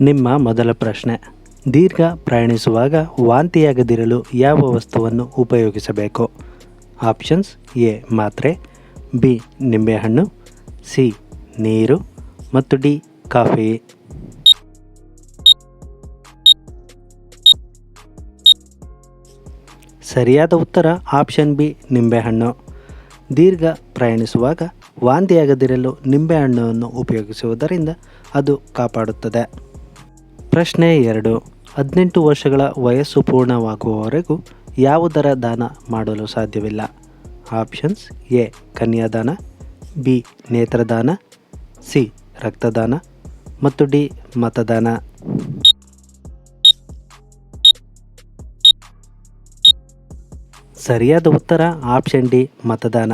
ನಿಮ್ಮ ಮೊದಲ ಪ್ರಶ್ನೆ. ದೀರ್ಘ ಪ್ರಯಾಣಿಸುವಾಗ ವಾಂತಿಯಾಗದಿರಲು ಯಾವ ವಸ್ತುವನ್ನು ಉಪಯೋಗಿಸಬೇಕು? ಆಪ್ಷನ್ಸ್ ಎ, ಮಾತ್ರೆ, ಬಿ, ನಿಂಬೆಹಣ್ಣು, ಸಿ, ನೀರು, ಮತ್ತು ಡಿ, ಕಾಫಿ. ಸರಿಯಾದ ಉತ್ತರ ಆಪ್ಷನ್ ಬಿ, ನಿಂಬೆಹಣ್ಣು. ದೀರ್ಘ ಪ್ರಯಾಣಿಸುವಾಗ ವಾಂತಿಯಾಗದಿರಲು ನಿಂಬೆಹಣ್ಣನ್ನು ಉಪಯೋಗಿಸುವುದರಿಂದ ಅದು ಕಾಪಾಡುತ್ತದೆ. ಪ್ರಶ್ನೆ ಎರಡು. ಹದಿನೆಂಟು ವರ್ಷಗಳ ವಯಸ್ಸು ಪೂರ್ಣವಾಗುವವರೆಗೂ ಯಾವುದರ ದಾನ ಮಾಡಲು ಸಾಧ್ಯವಿಲ್ಲ? Options A. ಕನ್ಯಾದಾನ, ಬಿ. ನೇತ್ರದಾನ, ಸಿ. ರಕ್ತದಾನ ಮತ್ತು ಡಿ. ಮತದಾನ. ಸರಿಯಾದ ಉತ್ತರ ಆಪ್ಷನ್ ಡಿ. ಮತದಾನ.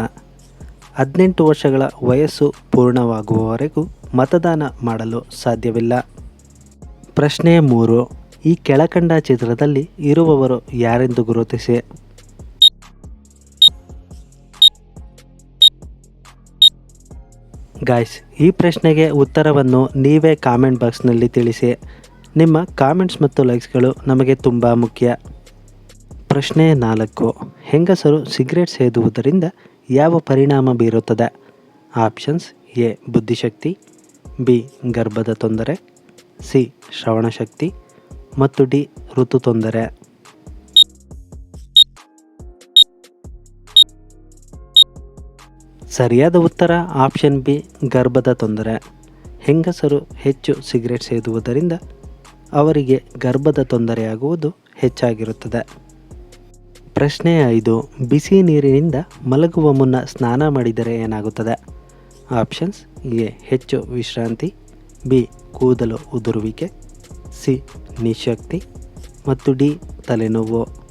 ಹದಿನೆಂಟು ವರ್ಷಗಳ ವಯಸ್ಸು ಪೂರ್ಣವಾಗುವವರೆಗೂ ಮತದಾನ ಮಾಡಲು ಸಾಧ್ಯವಿಲ್ಲ. ಪ್ರಶ್ನೆ ಮೂರು, ಈ ಕೆಳಕಂಡ ಚಿತ್ರದಲ್ಲಿ ಇರುವವರು ಯಾರೆಂದು ಗುರುತಿಸಿ? ಗಾಯ್ಸ್ ಈ ಪ್ರಶ್ನೆಗೆ ಉತ್ತರವನ್ನು ನೀವೇ ಕಾಮೆಂಟ್ ಬಾಕ್ಸ್ನಲ್ಲಿ ತಿಳಿಸಿ. ನಿಮ್ಮ ಕಾಮೆಂಟ್ಸ್ ಮತ್ತು ಲೈಕ್ಸ್ಗಳು ನಮಗೆ ತುಂಬ ಮುಖ್ಯ. ಪ್ರಶ್ನೆ ನಾಲ್ಕು, ಹೆಂಗಸರು ಸಿಗರೇಟ್ ಸೇದುವುದರಿಂದ ಯಾವ ಪರಿಣಾಮ ಬೀರುತ್ತದೆ? ಆಪ್ಷನ್ಸ್ ಎ, ಬುದ್ಧಿಶಕ್ತಿ, ಬಿ, ಗರ್ಭದ ತೊಂದರೆ, ಸಿ ಶ್ರವಣಶಕ್ತಿ ಮತ್ತು ಡಿ ಋತು ತೊಂದರೆ. ಸರಿಯಾದ ಉತ್ತರ ಆಪ್ಷನ್ ಬಿ, ಗರ್ಭದ ತೊಂದರೆ. ಹೆಂಗಸರು ಹೆಚ್ಚು ಸಿಗರೇಟ್ ಸೇದುವುದರಿಂದ ಅವರಿಗೆ ಗರ್ಭದ ತೊಂದರೆಯಾಗುವುದು ಹೆಚ್ಚಾಗಿರುತ್ತದೆ. ಪ್ರಶ್ನೆ ಐದು, ಬಿಸಿ ನೀರಿನಿಂದ ಮಲಗುವ ಮುನ್ನ ಸ್ನಾನ ಮಾಡಿದರೆ ಏನಾಗುತ್ತದೆ? ಆಪ್ಷನ್ಸ್ ಎ, ಹೆಚ್ಚು ವಿಶ್ರಾಂತಿ. ಬಿ, ಕೂದಲು ಉದುರುವಿಕೆ, ಸಿ, ನಿಶಕ್ತಿ ಮತ್ತು ಡಿ, ತಲೆನೋವು.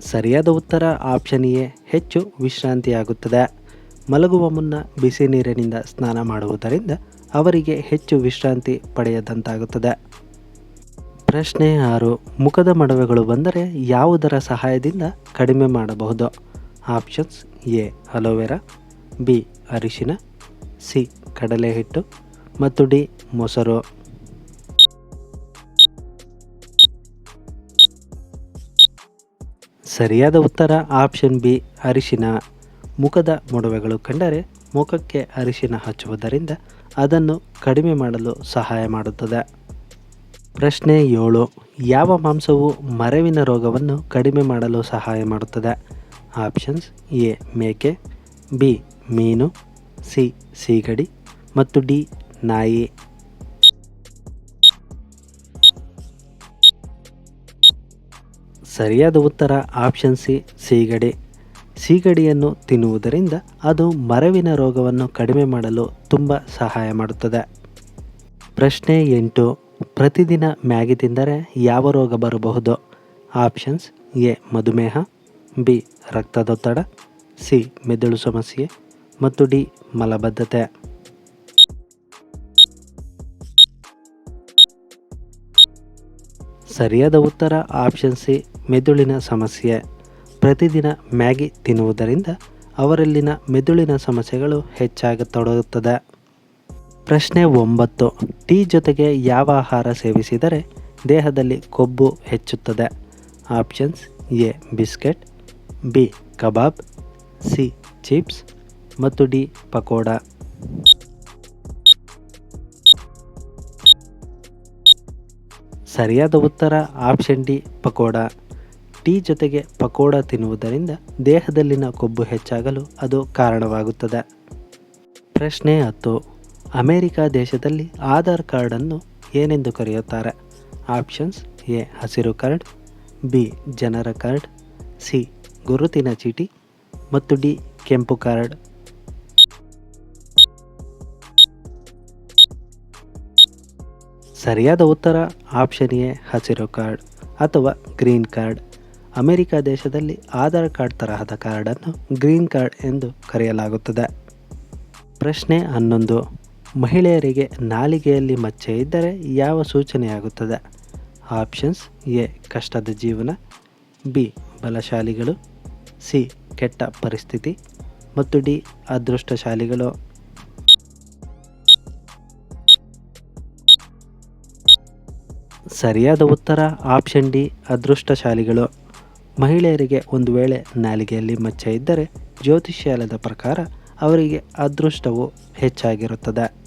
ಸರಿಯಾದ ಉತ್ತರ ಆಪ್ಷನ್ ಎ, ಹೆಚ್ಚು ವಿಶ್ರಾಂತಿಯಾಗುತ್ತದೆ. ಮಲಗುವ ಮುನ್ನ ಬಿಸಿ ನೀರಿನಿಂದ ಸ್ನಾನ ಮಾಡುವುದರಿಂದ ಅವರಿಗೆ ಹೆಚ್ಚು ವಿಶ್ರಾಂತಿ ಪಡೆಯದಂತಾಗುತ್ತದೆ. ಪ್ರಶ್ನೆ ಆರು, ಮುಖದ ಮಡವೆಗಳು ಬಂದರೆ ಯಾವುದರ ಸಹಾಯದಿಂದ ಕಡಿಮೆ ಮಾಡಬಹುದು? Options A. Aloe vera, B. ಅರಿಶಿನ, ಸಿ. ಕಡಲೆ ಹಿಟ್ಟು ಮತ್ತು ಡಿ. ಮೊಸರು. ಸರಿಯಾದ ಉತ್ತರ ಆಪ್ಷನ್ ಬಿ. ಅರಿಶಿನ. ಮುಖದ ಮೊಡವೆಗಳು ಕಂಡರೆ ಮುಖಕ್ಕೆ ಅರಿಶಿನ ಹಚ್ಚುವುದರಿಂದ ಅದನ್ನು ಕಡಿಮೆ ಮಾಡಲು ಸಹಾಯ ಮಾಡುತ್ತದೆ. ಪ್ರಶ್ನೆ ಏಳು. ಯಾವ ಮಾಂಸವು ಮರವಿನ ರೋಗವನ್ನು ಕಡಿಮೆ ಮಾಡಲು ಸಹಾಯ ಮಾಡುತ್ತದೆ? ಆಪ್ಷನ್ಸ್ ಎ, ಮೇಕೆ, ಬಿ, ಮೀನು, ಸಿ, ಸೀಗಡಿ ಮತ್ತು ಡಿ, ನಾಯಿ. ಸರಿಯಾದ ಉತ್ತರ ಆಪ್ಷನ್ ಸಿ, ಸೀಗಡಿ. ಸೀಗಡಿಯನ್ನು ತಿನ್ನುವುದರಿಂದ ಅದು ಮರವಿನ ರೋಗವನ್ನು ಕಡಿಮೆ ಮಾಡಲು ತುಂಬ ಸಹಾಯ ಮಾಡುತ್ತದೆ. ಪ್ರಶ್ನೆ ಎಂಟು, ಪ್ರತಿದಿನ ಮ್ಯಾಗಿ ತಿಂದರೆ ಯಾವ ರೋಗ ಬರಬಹುದು? ಆಪ್ಷನ್ಸ್ ಎ, ಮಧುಮೇಹ ಬಿ, ರಕ್ತದೊತ್ತಡ, ಸಿ, ಮೆದುಳು ಸಮಸ್ಯೆ ಮತ್ತು ಡಿ, ಮಲಬದ್ಧತೆ. ಸರಿಯಾದ ಉತ್ತರ ಆಪ್ಷನ್ ಸಿ, ಮೆದುಳಿನ ಸಮಸ್ಯೆ. ಪ್ರತಿದಿನ ಮ್ಯಾಗಿ ತಿನ್ನುವುದರಿಂದ ಅವರಲ್ಲಿನ ಮೆದುಳಿನ ಸಮಸ್ಯೆಗಳು ಹೆಚ್ಚಾಗತೊಡಗುತ್ತದೆ. ಪ್ರಶ್ನೆ ಒಂಬತ್ತು, ಟೀ ಜೊತೆಗೆ ಯಾವ ಆಹಾರ ಸೇವಿಸಿದರೆ ದೇಹದಲ್ಲಿ ಕೊಬ್ಬು ಹೆಚ್ಚುತ್ತದೆ? ಆಪ್ಷನ್ಸ್ ಎ, ಬಿಸ್ಕೆಟ್ ಬಿ, ಕಬಾಬ್, ಸಿ, ಚಿಪ್ಸ್ ಮತ್ತು ಡಿ, ಪಕೋಡ. ಸರಿಯಾದ ಉತ್ತರ ಆಪ್ಷನ್ ಡಿ, ಪಕೋಡ. ಟೀ ಜೊತೆಗೆ ಪಕೋಡ ತಿನ್ನುವುದರಿಂದ ದೇಹದಲ್ಲಿನ ಕೊಬ್ಬು ಹೆಚ್ಚಾಗಲು ಅದು ಕಾರಣವಾಗುತ್ತದೆ. ಪ್ರಶ್ನೆ ಹತ್ತು. ಅಮೇರಿಕ ದೇಶದಲ್ಲಿ ಆಧಾರ್ ಕಾರ್ಡನ್ನು ಏನೆಂದು ಕರೆಯುತ್ತಾರೆ? ಆಪ್ಷನ್ಸ್ ಎ, ಹಸಿರು ಕಾರ್ಡ್, ಬಿ, ಜನರ ಕಾರ್ಡ್, ಸಿ ಗುರುತಿನ ಚೀಟಿ ಮತ್ತು ಡಿ ಕೆಂಪು ಕಾರ್ಡ್. ಸರಿಯಾದ ಉತ್ತರ ಆಪ್ಷನ್ ಎ, ಹಸಿರು ಕಾರ್ಡ್ ಅಥವಾ ಗ್ರೀನ್ ಕಾರ್ಡ್. ಅಮೆರಿಕ ದೇಶದಲ್ಲಿ ಆಧಾರ್ ಕಾರ್ಡ್ ತರಹದ ಕಾರ್ಡನ್ನು ಗ್ರೀನ್ ಕಾರ್ಡ್ ಎಂದು ಕರೆಯಲಾಗುತ್ತದೆ. ಪ್ರಶ್ನೆ ಹನ್ನೊಂದು, ಮಹಿಳೆಯರಿಗೆ ನಾಲಿಗೆಯಲ್ಲಿ ಮಚ್ಚೆ ಇದ್ದರೆ ಯಾವ ಸೂಚನೆಯಾಗುತ್ತದೆ? ಆಪ್ಷನ್ಸ್ ಎ, ಕಷ್ಟದ ಜೀವನ, ಬಿ, ಬಲಶಾಲಿಗಳು ಸಿ, ಕೆಟ್ಟ ಪರಿಸ್ಥಿತಿ ಮತ್ತು ಡಿ, ಅದೃಷ್ಟಶಾಲಿಗಳು. ಸರಿಯಾದ ಉತ್ತರ, ಆಪ್ಷನ್ ಡಿ, ಅದೃಷ್ಟಶಾಲಿಗಳು. ಮಹಿಳೆಯರಿಗೆ ಒಂದು ವೇಳೆ ನಾಲಿಗೆಯಲ್ಲಿ ಮಚ್ಚ ಇದ್ದರೆ ಜ್ಯೋತಿಷ್ಯಾಲದ ಪ್ರಕಾರ ಅವರಿಗೆ ಅದೃಷ್ಟವು ಹೆಚ್ಚಾಗಿರುತ್ತದೆ.